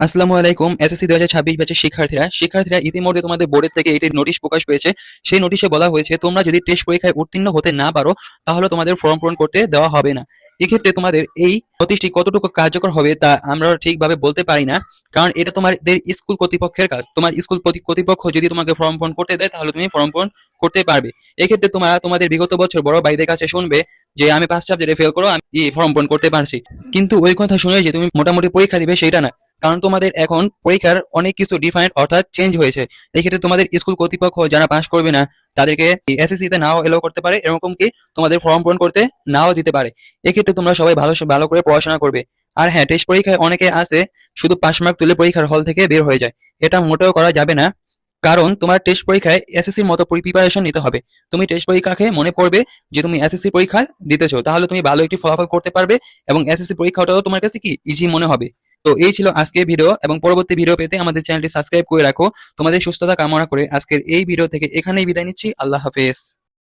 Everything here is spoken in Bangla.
আসসালামু আলাইকুম, এসএসসি দু হাজার ছাব্বিশ ব্যাচের শিক্ষার্থীরা। শিক্ষার্থীরা ইতিমধ্যে তোমাদের বোর্ডের থেকে এটির নোটিশ প্রকাশ পেয়েছে। সেই নোটিশে বলা হয়েছে, তোমরা যদি টেস্ট পরীক্ষায় উত্তীর্ণ হতে না পারো, তাহলে তোমাদের ফর্ম পূরণ করতে দেওয়া হবে না। এক্ষেত্রে তোমাদের এই নোটিশটি কতটুকু কার্যকর হবে তা আমরা ঠিকভাবে বলতে পারি না, কারণ এটা তোমাদের স্কুল কর্তৃপক্ষের কাজ। তোমার স্কুল কর্তৃপক্ষ যদি তোমাকে ফর্ম পূরণ করতে দেয়, তাহলে তুমি ফর্ম পূরণ করতে পারবে। এক্ষেত্রে তোমরা তোমাদের বিগত বছর বড় ভাইদের কাছে শুনবে যে, আমি পাঁচ সাবজেক্টে ফেল করো, আমি ফর্ম পূরণ করতে পারছি। কিন্তু ওই কথা শুনে যে, তুমি মোটামুটি পরীক্ষা দিবে সেটা না। কারণ তোমাদের এখন পরীক্ষার অনেক কিছু ডিফারেন্ট অর্থাৎ চেঞ্জ হয়েছে। এক্ষেত্রে তোমাদের স্কুল কর্তৃপক্ষ যারা পাস করবে না, তাদেরকে এসএসসি তে নাও এলো করতে পারে, এরকম কি তোমাদের ফর্ম পূরণ করতে নাও দিতে পারে। এক্ষেত্রে তোমরা সবাই ভালো ভালো করে পড়াশোনা করবে। আর হ্যাঁ টেস্ট পরীক্ষায় অনেকে আছে, শুধু পাস মার্ক তুলে পরীক্ষার হল থেকে বের হয়ে যায়। এটা মোটেও করা যাবে না, কারণ তোমার টেস্ট পরীক্ষায় এসএসসির মতো প্রিপারেশন নিতে হবে। তুমি টেস্ট পরীক্ষাকে মনে করবে যে তুমি এসএসসি পরীক্ষা দিতেছো, তাহলে তুমি ভালো একটি ফলাফল করতে পারবে এবং এসএসসি পরীক্ষাটাও তোমার কাছে কি? ইজি মনে হবে। তো এই ছিল আজকের ভিডিও এবং পরবর্তী ভিডিও পেতে আমাদের চ্যানেলটি সাবস্ক্রাইব করে রাখো। তোমাদের সুস্থতা কামনা করে আজকের এই ভিডিও থেকে এখানেই বিদায় নিচ্ছি। আল্লাহ হাফেজ।